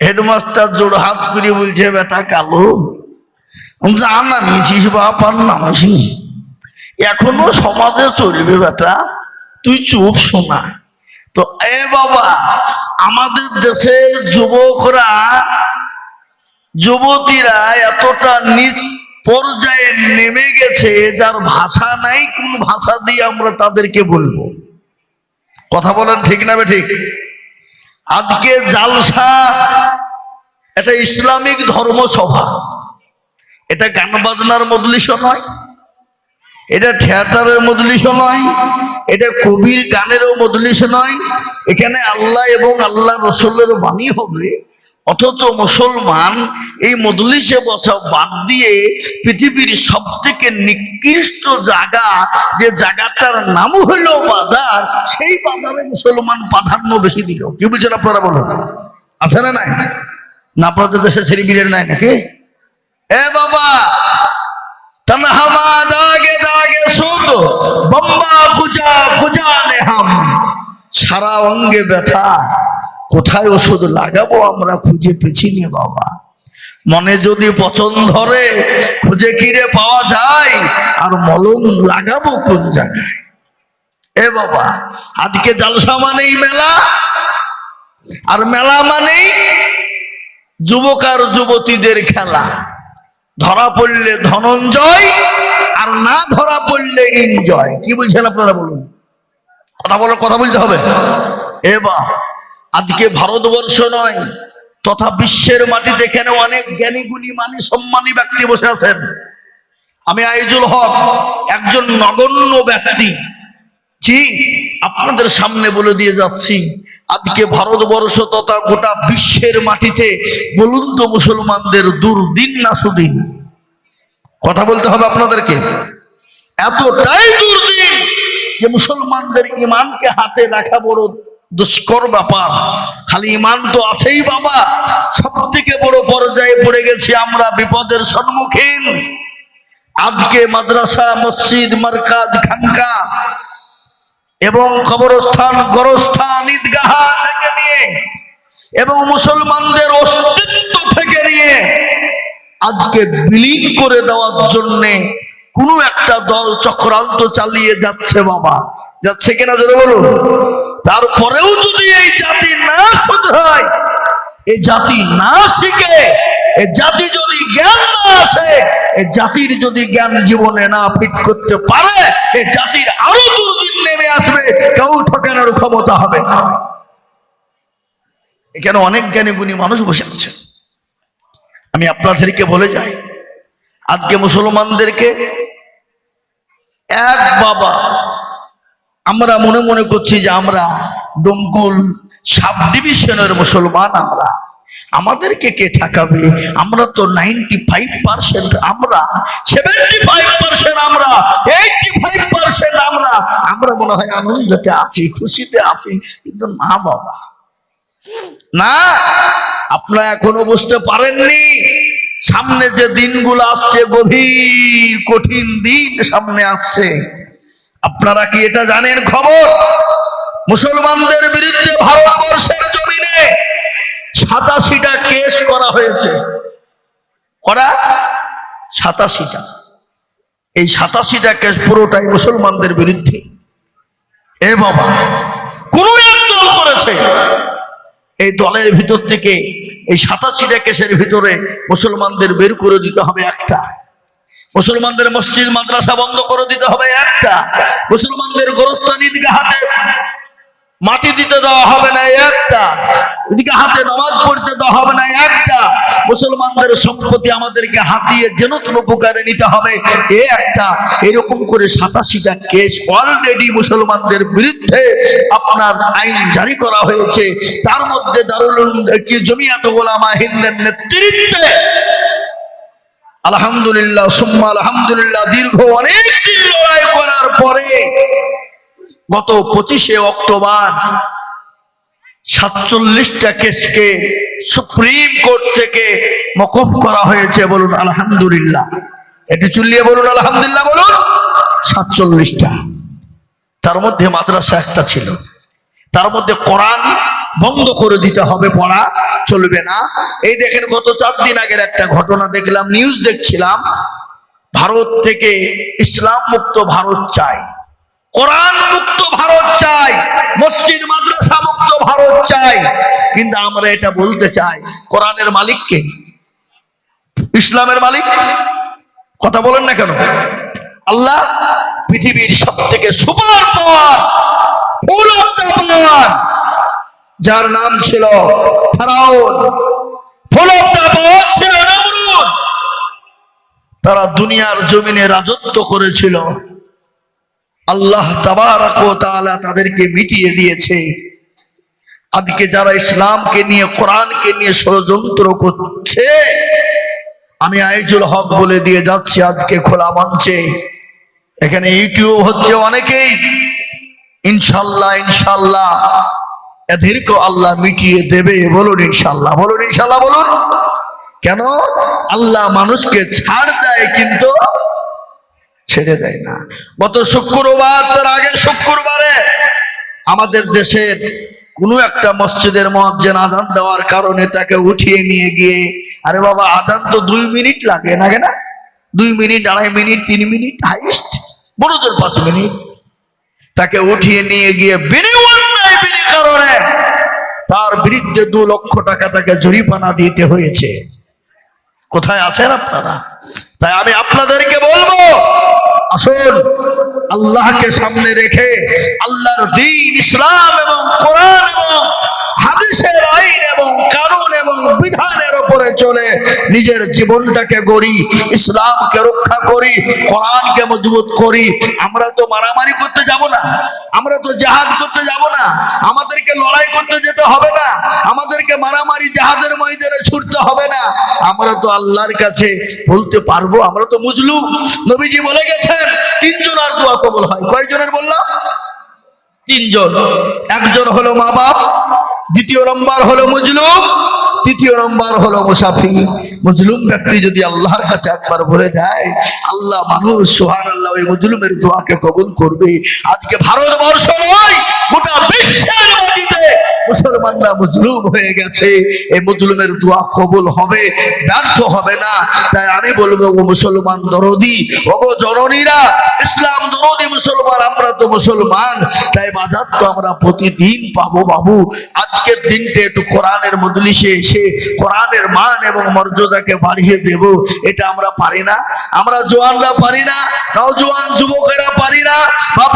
Headmaster জোর হাত করে বলছে, বেটা কালো জানা নিয়েছিস বাপার নামিস এখনও সমাজে চলবে বেটা, তুই চুপ শোনা। তো এ বাবা, আমাদের দেশের যুবকরা, যুবতীরা এতটা নিচ পর্যায়ে নেমে গেছে, যার ভাষা নাই, কোন ভাষা দিয়ে আমরা তাদেরকে বলব। কথা বলেন ঠিক না বে ঠিক? আজকে জালসা এটা ইসলামিক ধর্মসভা। এটা গান বাজনার মজলিসও নয়, এটা থিয়েটারের মজলিসও নয়, এটা কবির গানেরও মজলিস নয়। এখানে আল্লাহ এবং আল্লাহ রসুলের বাণী হবে। অথচ মুসলমান এই মজলিসে বসা বাদ দিয়ে পৃথিবীর সব থেকে নিকৃষ্ট জায়গা, যে জায়গাটার নাম হলো বাজার, সেই বাজারে মুসলমান প্রাধান্য বেশি দিল। কি বলছেন আপনারা বলুন? আছে না নাই? না, আপনাদের দেশে ছেড়ে বিরের নাই নাকি? এ বাবা তনহমা দাগে দাগে সুদ, বম্বা খুজা খুজা নে হাম সারা অঙ্গে ব্যথা। কোথায় ওষুধ লাগাবো আমরা খুঁজে পেছি নি বাবা। মনে যদি পচন ধরে, খুঁজে কিরে পাওয়া যায়, আর মলম লাগাবো কোন জায়গায়? এ বাবা, আজকে জালসা মানেই মেলা, আর মেলা মানেই যুবক আর যুবতীদের খেলা। ধরা পড়লে ধনঞ্জয়, আর না ধরা পড়লে এনজয় কি বলছেন আপনারা বলুন? কথা বলার, কথা বলতে হবে। এবার আজকে ভারতবর্ষ নয়, তথা বিশ্বের মাটিতে এখানে অনেক জ্ঞানী গুণী মানি সম্মানী ব্যক্তি বসে আছেন। আমি আইজুল হক, একজন নগণ্য ব্যক্তি। জি, আপনাদের সামনে বলে দিয়ে যাচ্ছি, আজকে ভারতবর্ষ তথা গোটা বিশ্বের মাটিতে বলুন তো মুসলমানদের দুর্দিন না সুদিন। কথা বলতে হবে আপনাদেরকে। এতটাই দুর্দিন যে মুসলমানদের ইমানকে হাতে রাখা বড় দুষ্কর ব্যাপার খালি ইমান তো আছেই বাবা। সব থেকে বড় পর্যায়ে পড়ে গেছি আমরা বিপদের সম্মুখীন। আজকে মাদ্রাসা, মসজিদ, মার্কাজ, খানকা এবং কবরস্থান, গরস্থান, ঈদগাহ থেকে নিয়ে এবং মুসলমানদের অস্তিত্ব থেকে নিয়ে আজকে বিলীন করে দেওয়ার জন্য কোনো একটা দল চক্রান্ত চালিয়ে যাচ্ছে বাবা। যাচ্ছে কিনা জোরে বলুন? তারপরেও যদি এই জাতি না শুধরায় এই জাতি না শিখে এই জাতি যদি জ্ঞান না আসে এই জাতির যদি জ্ঞান জীবনে না ফিট করতে পারে এই জাতির আরও দুর্দিন নেমে আসবে, কেউ ঠকানোর ক্ষমতা হবে না। এখানে অনেক জ্ঞানী গুণী মানুষ বসে আছে। আমি আপনাদেরকে বলে যাই, আজকে মুসলমানদেরকে এক বাবা আমরা মনে মনে করছি যে আমরা ডমকুল সাব ডিভিশনের মুসলমান আমরা। আমাদেরকে কে ঠকাবে? আমরা তো নাইনটি ফাইভ পার্সেন্ট আমরা। সেভেন্টি ফাইভ পার্সেন্ট আমরা। এইটি ফাইভ পার্সেন্ট আমরা। আমরা মনে হয় আনন্দতে আছি, খুশিতে আছি, কিন্তু না বাবা। না, আপনারা এখনও বুঝতে পারেননি। সামনে যে দিনগুলো আসছে, গভীর কঠিন দিন সামনে আসছে। আপনারা কি এটা জানেন খবর? মুসলমানদের বিরুদ্ধে ভারতবর্ষের জমিনে সাতাশিটা কেস করা হয়েছে। করা? সাতাশিটা। এই সাতাশিটা কেস পুরোটাই মুসলমানদের বিরুদ্ধে। এ বাবা, কোন এক দল করেছে। এই দলের ভিতর থেকে এই সাতাশিটা কেসের ভিতরে মুসলমানদের বের করে দিতে হবে একটা। মুসলমানদের মসজিদ, মাদ্রাসা বন্ধ করে দিতে হবে একটা। মুসলমানদের গোরস্থান ঈদগাহাতে মাটি দিতে দেওয়া হবে না একটা। এদিকে হাতে নামাজ পড়তে দেওয়া হবে না একটা। মুসলমানদের সম্পত্তি আমাদেরকে হাতিয়ে যেন উপকারে নিতে হবে এ একটা। এরকম করে সাতাশিটা কেস অলরেডি মুসলমানদের বিরুদ্ধে আপনার আইন জারি করা হয়েছে। তার মধ্যে দারুল কি জমিয়াত গোলামা হিন্দের নেতৃত্বে আলহামদুলিল্লাহ, সুম্মা আলহামদুলিল্লাহ, দীর্ঘ অনেক দিন লড়াই করার পরে গত পঁচিশে অক্টোবর সাতচল্লিশটা কেসকে সুপ্রিম কোর্ট থেকে মকুব করা হয়েছে বলুন আলহামদুলিল্লাহ। এটি চুল্লিয়ে বলুন আলহামদুলিল্লাহ বলুন, সাতচল্লিশটা। তার মধ্যে মাদ্রাসা একটা ছিল। তার মধ্যে কোরআন বন্ধ করে দিতে হবে পড়া। চলবে না। এই দেখেন গত চার দিন আগের একটা ঘটনা দেখলাম নিউজ দেখছিলাম। ভারত থেকে ইসলাম মুক্ত ভারত চাই। কোরআন মুক্ত ভারত চাই, মসজিদ, মাদ্রাসা মুক্ত ভারত চাই। কিন্তু আমরা এটা বলতে চাই, কোরআনের মালিককে ইসলামের মালিক? কথা বলেন না কেন? আল্লাহ পৃথিবীর সব থেকে সুপার পাওয়ার পাওয়ার যার নাম ছিল ফেরাউন। ছিল তারা দুনিয়ার জমিনে রাজত্ব করেছিল। আল্লাহ তাদেরকে মিটিয়ে দিয়েছে। আজকে যারা ইসলামকে নিয়ে কোরআনকে নিয়ে ষড়যন্ত্র করছে আমি আইজুল হক বলে দিয়ে যাচ্ছি আজকে খোলা মঞ্চে। এখানে ইউটিউব হচ্ছে অনেকেই। ইনশাল্লাহ ইনশাল্লাহ। এদেরকে আল্লাহ মিটিয়ে দেবে, বলুন ইনশাল্লাহ বলুন ইনশাল্লাহ বলুন। কেন? আল্লাহ মানুষকে ছাড় দেয় কিন্তু ছেড়ে দেয় না। গত শুক্রবার, তার আগে শুক্রবারে আমাদের দেশের কোনো একটা মসজিদের মসজিদ আজান দেওয়ার কারণে তাকে উঠিয়ে নিয়ে গিয়ে, আরে বাবা, আজান তো দুই মিনিট লাগে না? দুই মিনিট, আড়াই মিনিট, তিন মিনিট, হাইস্ট বড়দের পাঁচ মিনিট। তাকে উঠিয়ে নিয়ে গিয়ে বিনি অন্যায় বিনি কারণে তার বিরুদ্ধে দু লক্ষ টাকা তাকে জরিমানা দিতে হয়েছে। কোথায় আছেন আপনারা? তাই আমি আপনাদেরকে বলব আসল আল্লাহকে সামনে রেখে আল্লাহর দিন ইসলাম এবং কোরআন এবং হাদিসের আইন এবং কারণ এবং বিধানের উপরে চলে, নিজের জীবনটাকে গড়ি, ইসলামকে রক্ষা করি, কোরআনকে মজবুত করি। আমরা তো মারামারি করতে যাব না, আমরা তো জাহাজ করতে যাব না, আমাদেরকে লড়াই করতে যেতে হবে না, আমাদেরকে মারামারি জাহাদের ময়দানে ছুটতে হবে না। আমরা তো আল্লাহর কাছে বলতে পারব, আমরা তো মুজলু নবীজি বলে গেছেন, তিনজন আর দোয়া কবল হয়। কয়জনের বললাম? তিনজন। একজন হলো মা বাপ দ্বিতীয় নম্বর হলো মজলুম তৃতীয় নম্বর হলো মুসাফি মজলুম ব্যক্তি যদি আল্লাহর কাছে একবার বলে যায় আল্লাহ মানুষ সোহান আল্লাহ ওই মজলুমের দোয়াকে কবুল করবে। আজকে ভারতবর্ষ নয়, গোটা বিশ্বের মুসলমানরা মজলুম হয়ে গেছে। এই মজলুমের দোয়া কবুল হবে, ব্যর্থ হবে না। তাই আমি বলব, ও মুসলমান দরদি ও গো জননীরা, ইসলাম দরদি মুসলমান, আমরা তো মুসলমান। তাই বাজার তো আমরা প্রতিদিন পাবো বাবু। আজকের দিনটা একটু কোরআনের মজলিসে এসে কোরআনের মান এবং মর্যাদাকে বাড়িয়ে দেব। এটা আমরা পারি না। আমরা জোয়ানরা পারি না। নওজোয়ান যুবকেরা পারি না। না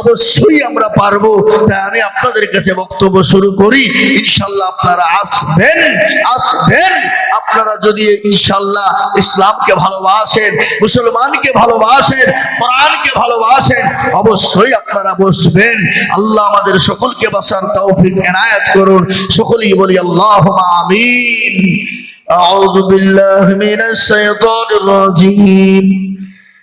অবশ্যই আমরা পারবো তাই আমি আপনাদের কাছে বক্তব্য শুরু করি ইনশাল্লাহ আপনারা আসবেন আসবেন আপনারা যদি ইনশাল্লাহ ইসলামকে ভালোবাসেন মুসলমানকে ভালোবাসেন কোরআনকে ভালোবাসেন অবশ্যই আপনারা বসবেন আল্লাহ আমাদের সকলকে বাসার তৌফিক এনায়েত করুন সকলেই বলি আল্লাহ আমিন أعوذ بالله من الشيطان الرجيم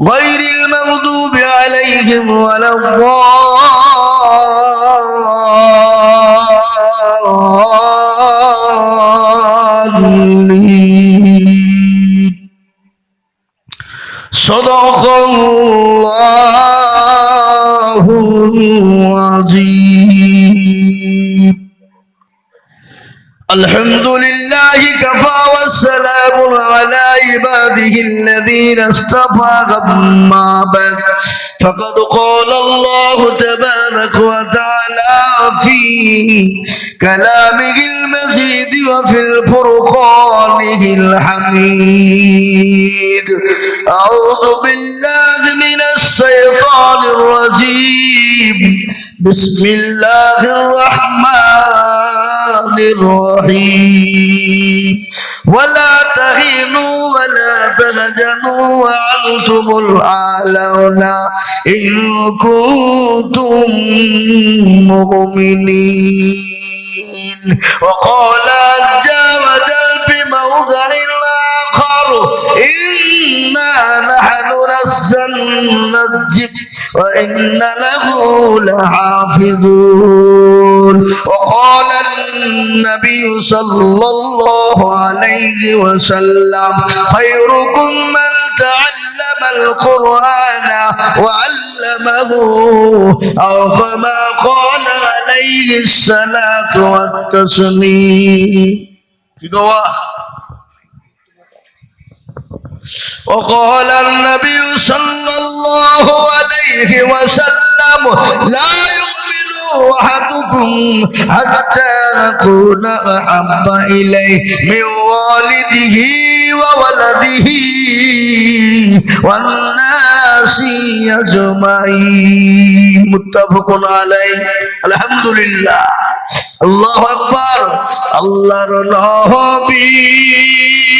غير المغضوب عليهم ولا الضالين. صدق الله العظيم. الحمد لله كفى والسلام على عباده الذين اصطفى أما بعد. فقد قال الله تبارك وتعالى في كلامه المزيد وفي الفرقانه الحميد. أعوذ بالله من الشيطان الرجيم. بسم الله الرحمن الرحيم. ولا تهنوا ولا تهزنوا وأنتم الأعلون إن كنتم مؤمنين. وقال وجل في موضع آخر إنا نحن نزلنا الذكر وإن له لحافظون وقال النبي صلى الله عليه وسلم خيركم من تعلم القرآن وعلمه أو كما قال عليه الصلاة والتسليم. وقال النبي صلى الله عليه وسلم لا يؤمن أحدكم حتى أكون أحب إليه من والده وولده والناس أجمعين متفق عليه الحمد لله الله أكبر الله نبي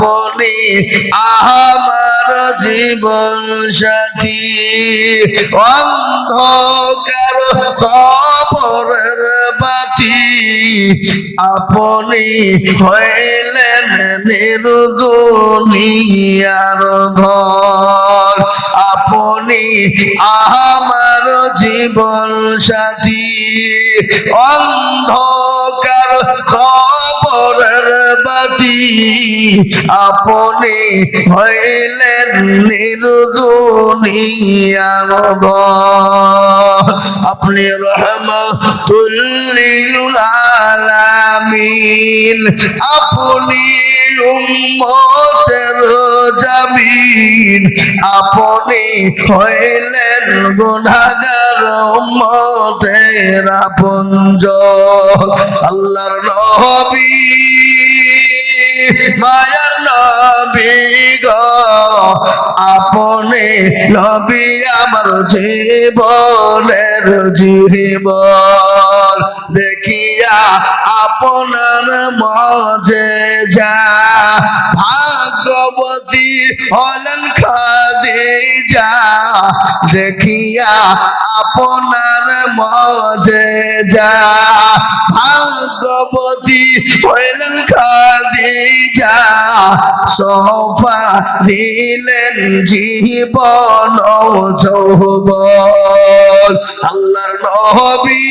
আপনি আমার জীবন সাথী অন্ধকার বাতি আপনি হইলেন নির্গুনিয়ার ঘর আপনি আমার জীবন সাথী। অন্ধকার খবরের বাতি। আপনি হইলেন নির্গুনিয়ার ঘর আপনি রহমতুল্লিল আলামিন, আপনি উম্মতের জামিন, আপনি হইলেন গুনাহগার উম্মতের আপনজ আল্লাহর নবী, মায়ার নবী গো, আপনি নবী আমার জীবনের জীবন। দেখিয়া আপনার মাঝে যা ভাগবতী হলেন খাদে যা দেখিয়া আপনার মাঝে যা ভাগবতী হলেন খাদে যা সোফা দিলেন জীবন যৌবন। আল্লাহর নবী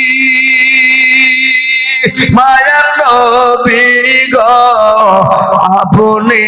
মায়ার নবী গ আপনি